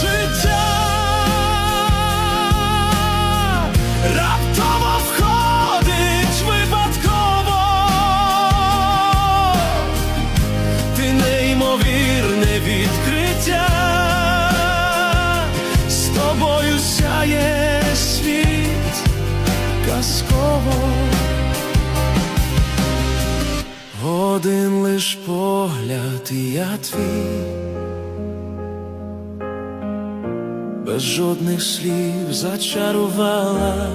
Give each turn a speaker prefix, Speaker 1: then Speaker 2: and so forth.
Speaker 1: життя. Раптово входить випадково, ти неймовірне відкриття. З тобою сяє світ Казково. Один лиш погляд, і я твій. Без жодних слів зачарувала